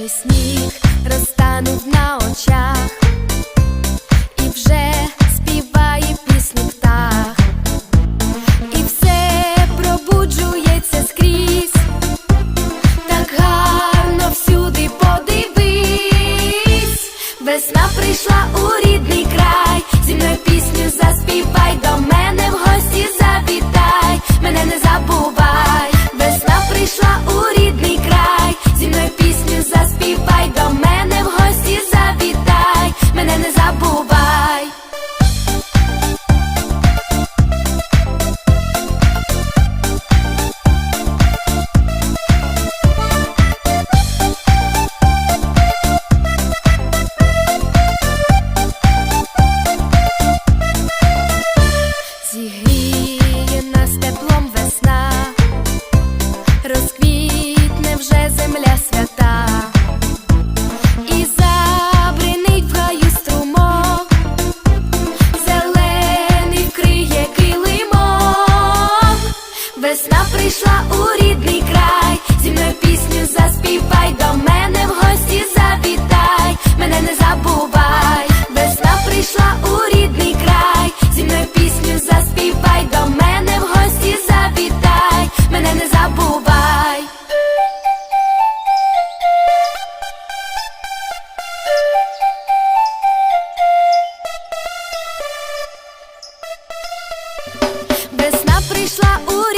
вже сніг розтанув на очах. Зігріє нас теплом весна, розквітне вже земля свята, і забринить в гаю струмок, зелений вкриє килимок. Весна прийшла у рідний край, зі мною прийшла у